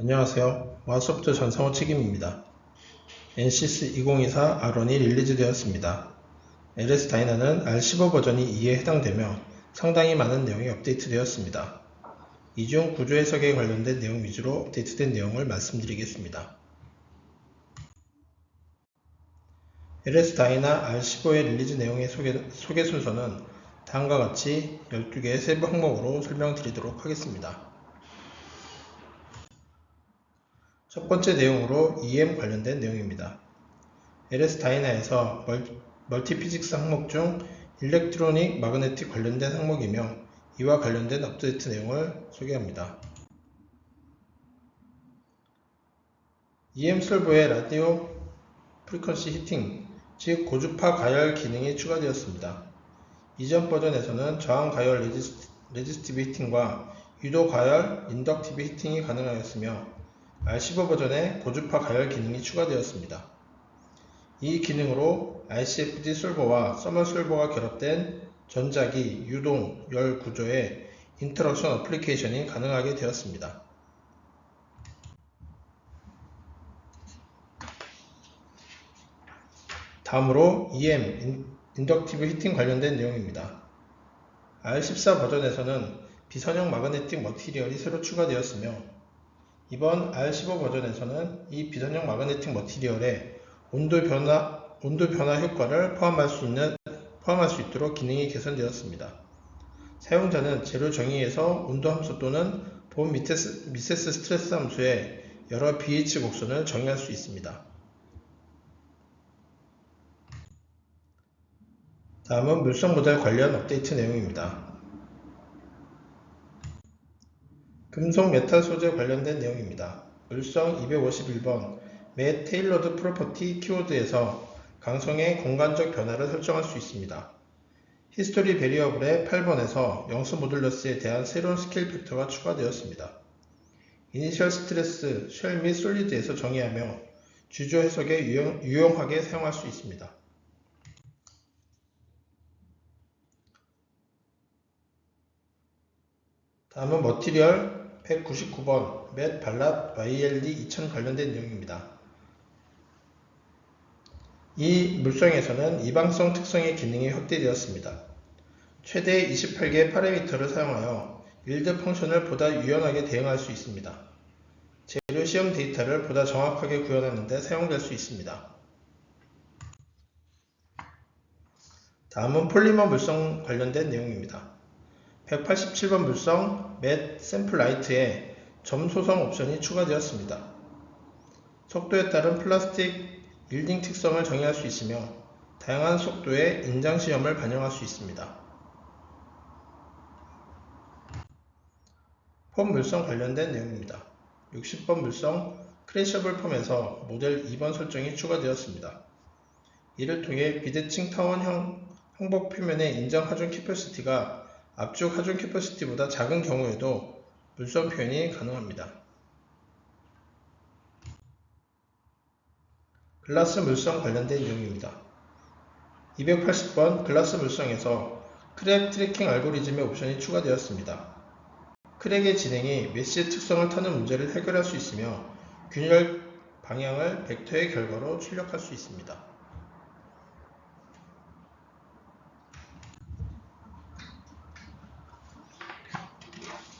안녕하세요. 와소프트 전상호 책임입니다. NCS 2024 R1이 릴리즈되었습니다. LS 다이나는 R15 버전이 2에 해당되며 상당히 많은 내용이 업데이트되었습니다. 이 중 구조 해석에 관련된 내용 위주로 업데이트된 내용을 말씀드리겠습니다. LS 다이나 R15의 릴리즈 내용의 소개, 소개 순서는 다음과 같이 12개의 세부 항목으로 설명드리도록 하겠습니다. 첫 번째 내용으로 EM 관련된 내용입니다. LS 다이나에서 멀티피직스 항목 중 일렉트로닉 마그네틱 관련된 항목이며 이와 관련된 업데이트 내용을 소개합니다. EM 솔버의 라디오 프리퀀시 히팅, 즉 고주파 가열 기능이 추가되었습니다. 이전 버전에서는 저항 가열 레지스, 레지스티브 히팅과 유도 가열 인덕티브 히팅이 가능하였으며 R15 버전에 고주파 가열 기능이 추가되었습니다. 이 기능으로 RCFD 솔버와 서머 솔버가 결합된 전자기, 유동, 열 구조의 인터럭션 어플리케이션이 가능하게 되었습니다. 다음으로 EM, 인덕티브 히팅 관련된 내용입니다. R14 버전에서는 비선형 마그네틱 머티리얼이 새로 추가되었으며 이번 R15 버전에서는 이 비선형 마그네틱 머티리얼에 온도 변화, 온도 변화 효과를 포함할 수 있는, 포함할 수 있도록 기능이 개선되었습니다. 사용자는 재료 정의에서 온도 함수 또는 본 미세스, 미세스 스트레스 함수에 여러 pH 곡선을 정의할 수 있습니다. 다음은 물성 모델 관련 업데이트 내용입니다. 금속 메탈 소재 관련된 내용입니다. 물성 251번 매 테일러드 프로퍼티 키워드에서 강성의 공간적 변화를 설정할 수 있습니다. 히스토리 베리어블의 8번에서 영수 모듈러스에 대한 새로운 스케일 팩터가 추가되었습니다. 이니셜 스트레스, 쉘 및 솔리드에서 정의하며 주조 해석에 유용, 유용하게 사용할 수 있습니다. 다음은 머티리얼 199번 맷 발랏 YLD 2000 관련된 내용입니다. 이 물성에서는 이방성 특성의 기능이 확대되었습니다. 최대 28개의 파라미터를 사용하여 빌드 펑션을 보다 유연하게 대응할 수 있습니다. 재료 시험 데이터를 보다 정확하게 구현하는 데 사용될 수 있습니다. 다음은 폴리머 물성 관련된 내용입니다. 187번 물성 맷 샘플 라이트에 점 소성 옵션이 추가되었습니다. 속도에 따른 플라스틱 일딩 특성을 정의할 수 있으며 다양한 속도의 인장 시험을 반영할 수 있습니다. 폼 물성 관련된 내용입니다. 60번 물성 크래셔블 폼에서 모델 2번 설정이 추가되었습니다. 이를 통해 비대칭 타원형 항복 표면의 인장 하중 캐퍼시티가 앞쪽 하중 캐퍼시티보다 작은 경우에도 물성 표현이 가능합니다. 글라스 물성 관련된 내용입니다. 280번 글라스 물성에서 크랙 트래킹 알고리즘의 옵션이 추가되었습니다. 크랙의 진행이 메시의 특성을 타는 문제를 해결할 수 있으며 균열 방향을 벡터의 결과로 출력할 수 있습니다.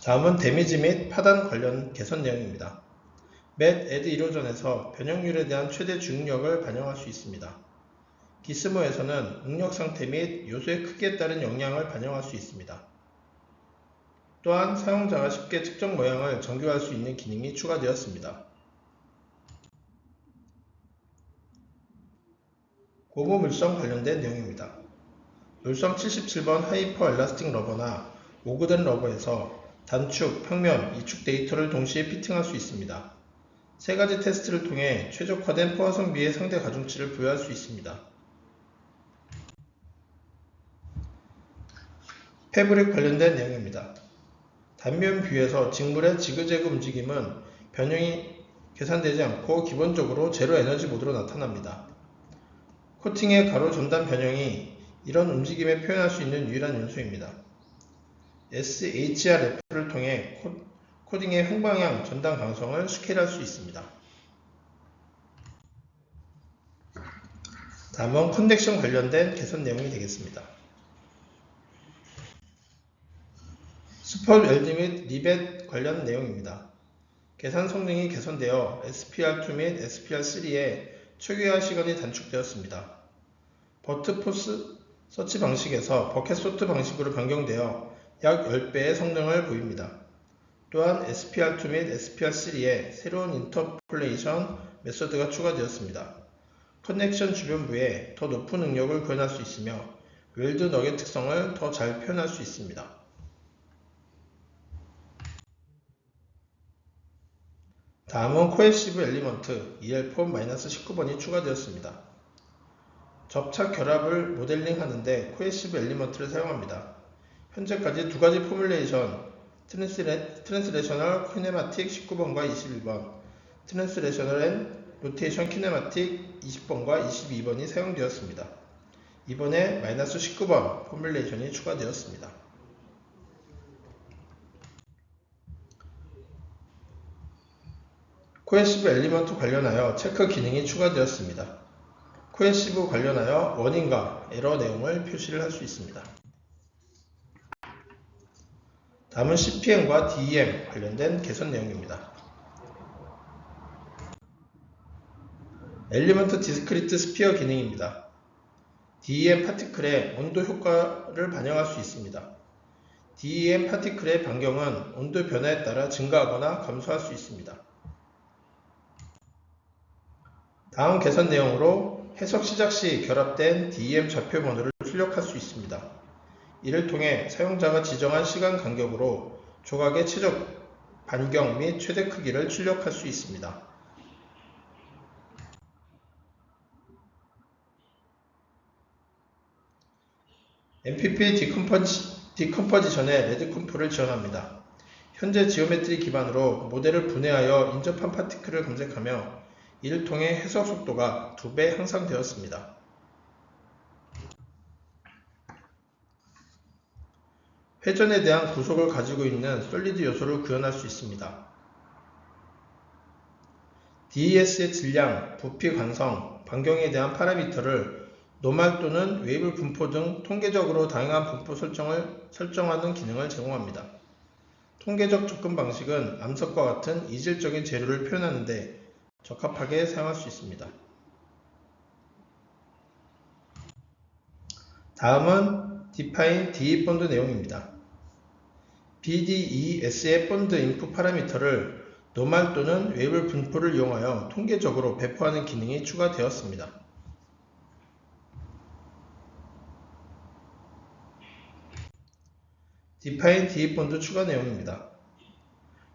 다음은 데미지 및 파단 관련 개선 내용입니다. 맷 에드 1호전에서 변형률에 대한 최대 중력을 반영할 수 있습니다. 기스모에서는 응력 상태 및 요소의 크기에 따른 영향을 반영할 수 있습니다. 또한 사용자가 쉽게 특정 모양을 정교할 수 있는 기능이 추가되었습니다. 고무 물성 관련된 내용입니다. 물성 77번 하이퍼 엘라스틱 러버나 오그된 러버에서 단축, 평면, 이축 데이터를 동시에 피팅할 수 있습니다. 세 가지 테스트를 통해 최적화된 포화성비의 상대 가중치를 부여할 수 있습니다. 패브릭 관련된 내용입니다. 단면 뷰에서 직물의 지그재그 움직임은 변형이 계산되지 않고 기본적으로 제로 에너지 모드로 나타납니다. 코팅의 가로 전단 변형이 이런 움직임을 표현할 수 있는 유일한 요소입니다. SHRF를 통해 코딩의 횡방향, 전단 강성을 스케일할 수 있습니다. 다음은 커넥션 관련된 개선 내용이 되겠습니다. 슈퍼 웰드 및 리벳 관련 내용입니다. 계산 성능이 개선되어 SPR2 및 SPR3의 초기화 시간이 단축되었습니다. 버트 포스 서치 방식에서 버켓 소트 방식으로 변경되어 약 10배의 성능을 보입니다. 또한 SPR2 및 SPR3에 새로운 인터폴레이션 메서드가 추가되었습니다. 커넥션 주변부에 더 높은 능력을 구현할 수 있으며 웰드 너겟 특성을 더 잘 표현할 수 있습니다. 다음은 코에시브 엘리먼트 EL4-19번이 추가되었습니다. 접착 결합을 모델링 하는데 코에시브 엘리먼트를 사용합니다. 현재까지 두 가지 포뮬레이션 트랜스레, 트랜스레셔널 키네마틱 19번과 21번 트랜스레셔널 앤 로테이션 키네마틱 20번과 22번이 사용되었습니다. 이번에 마이너스 19번 포뮬레이션이 추가되었습니다. 코에시브 엘리먼트 관련하여 체크 기능이 추가되었습니다. 코에시브 관련하여 원인과 에러 내용을 표시를 할 수 있습니다. 다음은 CPM과 DEM 관련된 개선 내용입니다. 엘리먼트 디스크리트 스피어 기능입니다. DEM 파티클의 온도 효과를 반영할 수 있습니다. DEM 파티클의 반경은 온도 변화에 따라 증가하거나 감소할 수 있습니다. 다음 개선 내용으로 해석 시작 시 결합된 DEM 좌표 번호를 출력할 수 있습니다. 이를 통해 사용자가 지정한 시간 간격으로 조각의 최적 반경 및 최대 크기를 출력할 수 있습니다. MPP 디컴퍼지, 디컴퍼지션의 레드컴프를 지원합니다. 현재 지오메트리 기반으로 모델을 분해하여 인접한 파티클을 검색하며 이를 통해 해석 속도가 2배 향상되었습니다. 회전에 대한 구속을 가지고 있는 솔리드 요소를 구현할 수 있습니다. DES의 질량, 부피 관성, 반경에 대한 파라미터를 노말 또는 웨이브 분포 등 통계적으로 다양한 분포 설정을 설정하는 기능을 제공합니다. 통계적 접근 방식은 암석과 같은 이질적인 재료를 표현하는데 적합하게 사용할 수 있습니다. 다음은 define DE 본드 내용입니다. BDES의 본드 인풋 파라미터를 노말 또는 웨이블 분포를 이용하여 통계적으로 배포하는 기능이 추가되었습니다. define DE 본드 추가 내용입니다.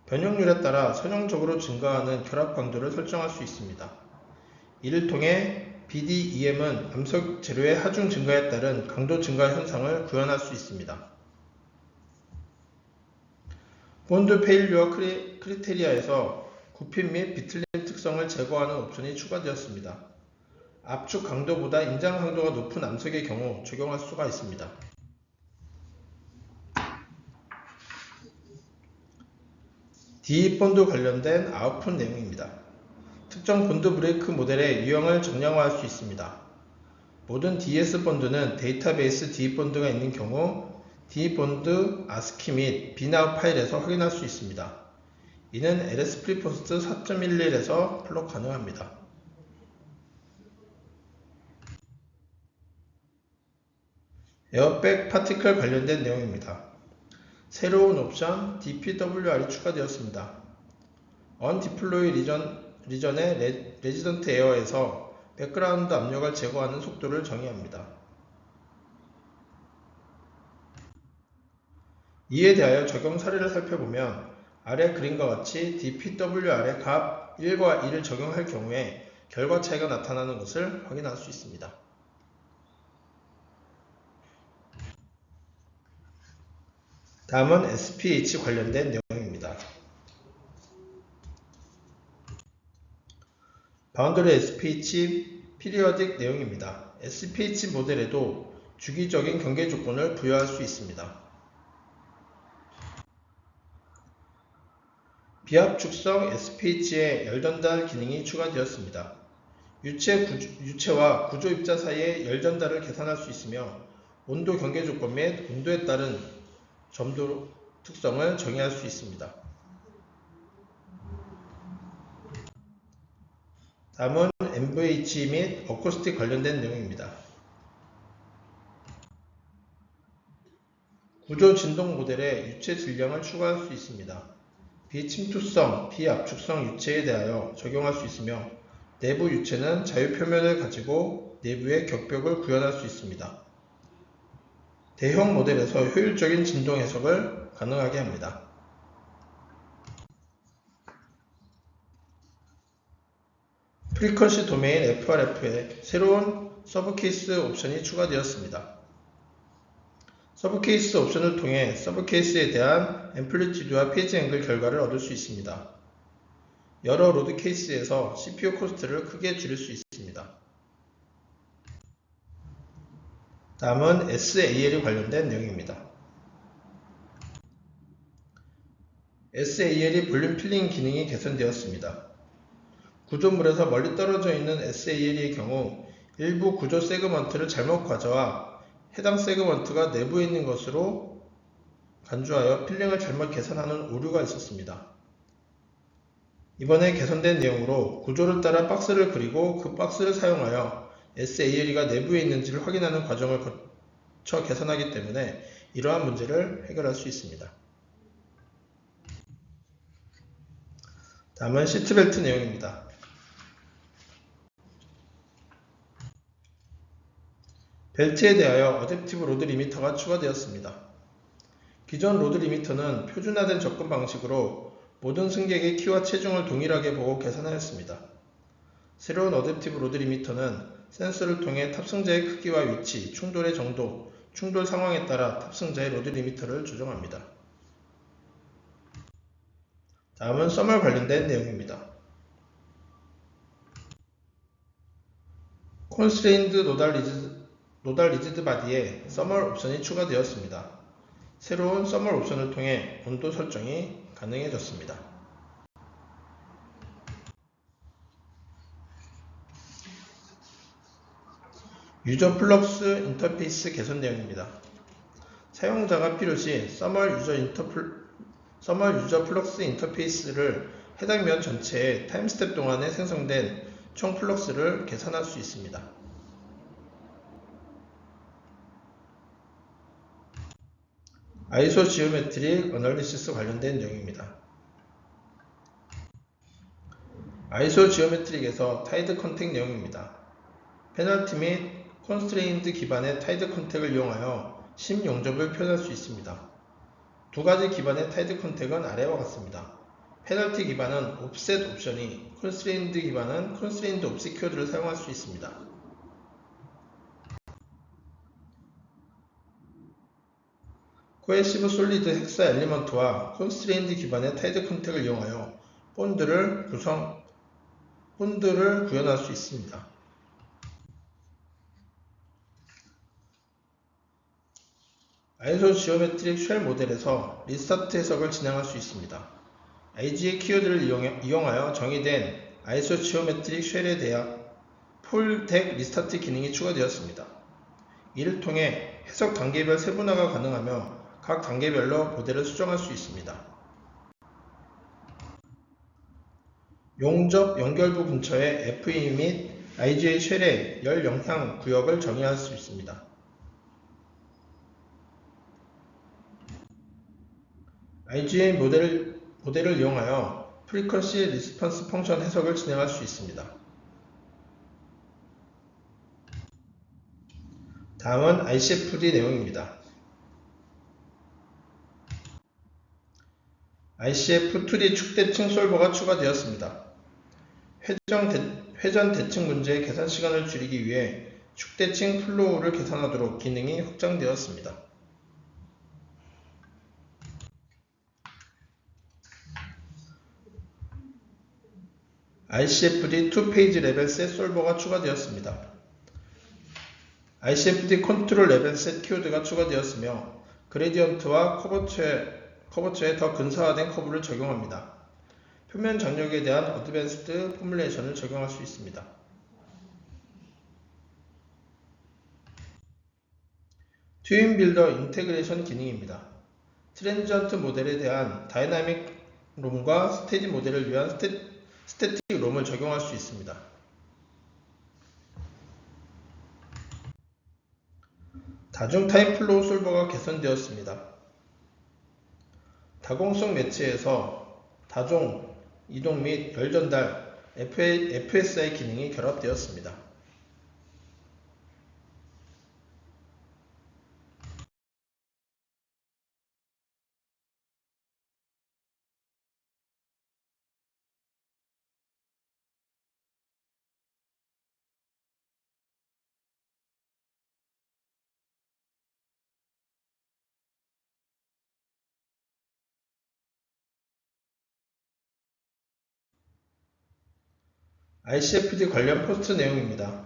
변형률에 따라 선형적으로 증가하는 결합 강도를 설정할 수 있습니다. 이를 통해 BDEM은 암석 재료의 하중 증가에 따른 강도 증가 현상을 구현할 수 있습니다. 본드 페일류어 크리테리아에서 굽힘 및 비틀림 특성을 제거하는 옵션이 추가되었습니다. 압축 강도보다 인장 강도가 높은 암석의 경우 적용할 수가 있습니다. D 본드 관련된 아웃풋 내용입니다. 특정 본드 브레이크 모델의 유형을 정량화할 수 있습니다. 모든 DS 본드는 데이터베이스 D 본드가 있는 경우 D 본드 ASCII 및 BNAV 파일에서 확인할 수 있습니다. 이는 LS 프리포스트 4.11에서 플럭 가능합니다. 에어백 파티클 관련된 내용입니다. 새로운 옵션 DPWR이 추가되었습니다. 언디플로이 리전, 리전의 레, 레지던트 에어에서 백그라운드 압력을 제거하는 속도를 정의합니다. 이에 대하여 적용 사례를 살펴보면 아래 그림과 같이 DPWR의 값 1과 2를 적용할 경우에 결과 차이가 나타나는 것을 확인할 수 있습니다. 다음은 SPH 관련된 내용입니다. 바운더리 SPH 피리어딕 내용입니다. SPH 모델에도 주기적인 경계 조건을 부여할 수 있습니다. 비압축성 SPH의 열전달 기능이 추가되었습니다. 유체, 구조, 유체와 구조 입자 사이의 열전달을 계산할 수 있으며 온도 경계 조건 및 온도에 따른 점도 특성을 정의할 수 있습니다. 다음은 MVH 및 어쿠스틱 관련된 내용입니다. 구조 진동 모델에 유체 질량을 추가할 수 있습니다. 비침투성, 비압축성 유체에 대하여 적용할 수 있으며 내부 유체는 자유 표면을 가지고 내부의 격벽을 구현할 수 있습니다. 대형 모델에서 효율적인 진동 해석을 가능하게 합니다. 프리퀀시 도메인 FRF에 새로운 서브 케이스 옵션이 추가되었습니다. 서브 케이스 옵션을 통해 서브 케이스에 대한 앰플리튜드와 페이지 앵글 결과를 얻을 수 있습니다. 여러 로드 케이스에서 CPU 코스트를 크게 줄일 수 있습니다. 다음은 SAL이 관련된 내용입니다. SAL이 볼륨 필링 기능이 개선되었습니다. 구조물에서 멀리 떨어져 있는 SAL의 경우 일부 구조 세그먼트를 잘못 가져와 해당 세그먼트가 내부에 있는 것으로 간주하여 필링을 잘못 계산하는 오류가 있었습니다. 이번에 개선된 내용으로 구조를 따라 박스를 그리고 그 박스를 사용하여 SALE가 내부에 있는지를 확인하는 과정을 거쳐 계산하기 때문에 이러한 문제를 해결할 수 있습니다. 다음은 시트벨트 내용입니다. 벨트에 대하여 어댑티브 로드 리미터가 추가되었습니다. 기존 로드 리미터는 표준화된 접근 방식으로 모든 승객의 키와 체중을 동일하게 보고 계산하였습니다. 새로운 어댑티브 로드 리미터는 센서를 통해 탑승자의 크기와 위치, 충돌의 정도, 충돌 상황에 따라 탑승자의 로드 리미터를 조정합니다. 다음은 썸을 관련된 내용입니다. 콘스트레인드 노달 리즈 노달 리지드 바디에 서멀 옵션이 추가되었습니다. 새로운 서멀 옵션을 통해 온도 설정이 가능해졌습니다. 유저 플럭스 인터페이스 개선 내용입니다. 사용자가 필요시 서멀 유저 인터플 서멀 유저 플럭스 인터페이스를 해당 면 전체의 타임스텝 동안에 생성된 총 플럭스를 계산할 수 있습니다. 아이소 지오메트릭 어널리시스 관련된 내용입니다. 아이소 지오메트릭에서 타이드 컨택 내용입니다. 페널티 및 콘스트레인드 기반의 타이드 컨택을 이용하여 심 용접을 표현할 수 있습니다. 두 가지 기반의 타이드 컨택은 아래와 같습니다. 페널티 기반은 옵셋 옵션이, 콘스트레인드 기반은 콘스트레인드 옵세큐어드를 사용할 수 있습니다. 코에시브 솔리드 헥사 엘리먼트와 콘스트레인드 기반의 타이드 컨택을 이용하여 본드를 구성, 본드를 구현할 수 있습니다. 아이소 지오메트릭 쉘 모델에서 리스타트 해석을 진행할 수 있습니다. IG의 키워드를 이용하여 정의된 아이소 지오메트릭 쉘에 대한 폴덱 리스타트 기능이 추가되었습니다. 이를 통해 해석 단계별 세분화가 가능하며 각 단계별로 모델을 수정할 수 있습니다. 용접 연결부 근처에 FE 및 IGA 쉘의 열 영향 구역을 정의할 수 있습니다. IGA 모델을, 모델을 이용하여 프리퀀시 리스폰스 펑션 해석을 진행할 수 있습니다. 다음은 ICFD 내용입니다. ICF2D 축대층 솔버가 추가되었습니다. 회전, 대, 회전 대칭 문제의 계산 시간을 줄이기 위해 축대층 플로우를 계산하도록 기능이 확장되었습니다. ICFD 2페이지 레벨 셋 솔버가 추가되었습니다. ICFD 컨트롤 레벨 셋 키워드가 추가되었으며 그레디언트와 커버처에, 커버처에 더 근사화된 커브를 적용합니다. 표면 장력에 대한 어드밴스드 포뮬레이션을 적용할 수 있습니다. 트윈 빌더 인테그레이션 기능입니다. 트랜지언트 모델에 대한 다이나믹 롬과 스테디 모델을 위한 스테, 스태틱 롬을 적용할 수 있습니다. 다중 타임플로우 솔버가 개선되었습니다. 다공성 매체에서 다종, 이동 및 열 전달, FSI 기능이 결합되었습니다. ICFD 관련 포스트 내용입니다.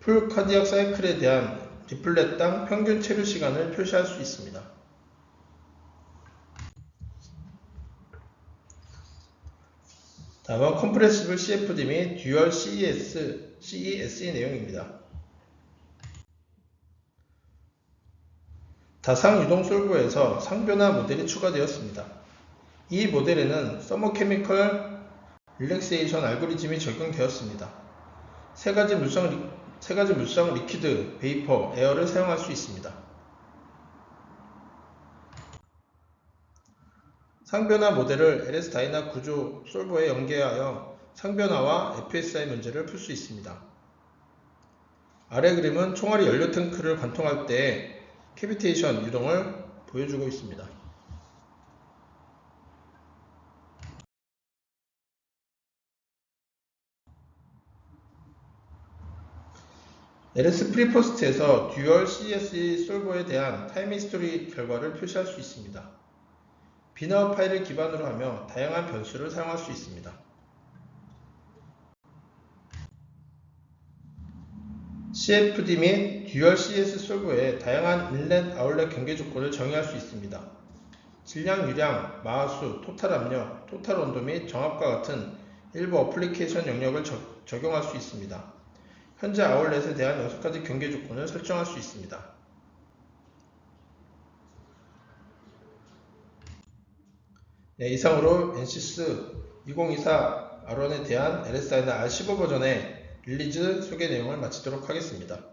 풀 카디악 사이클에 대한 리플렛당 평균 체류 시간을 표시할 수 있습니다. 다음은 컴프레시블 CFD 및 듀얼 CES, CESE 내용입니다. 다상 유동 솔브에서 상변화 모델이 추가되었습니다. 이 모델에는 서머케미컬 릴렉세이션 알고리즘이 적용되었습니다. 세 가지 물성, 리, 세 가지 물성 리퀴드, 베이퍼, 에어를 사용할 수 있습니다. 상변화 모델을 LS 다이나 구조 솔버에 연계하여 상변화와 FSI 문제를 풀 수 있습니다. 아래 그림은 총알이 연료 탱크를 관통할 때 캐비테이션 유동을 보여주고 있습니다. LS 프리포스트에서 듀얼 CSE 솔버에 대한 타임 히스토리 결과를 표시할 수 있습니다. 비나우 파일을 기반으로 하며 다양한 변수를 사용할 수 있습니다. CFD 및 듀얼 CS 솔버에 다양한 인렛 아울렛 경계 조건을 정의할 수 있습니다. 질량, 유량, 마하수, 토탈 압력, 토탈 온도 및 정압과 같은 일부 어플리케이션 영역을 적, 적용할 수 있습니다. 현재 아울렛에 대한 6가지 경계 조건을 설정할 수 있습니다. 네, 이상으로 NCS 2024 R1에 대한 LSI나 R15 버전의 릴리즈 소개 내용을 마치도록 하겠습니다.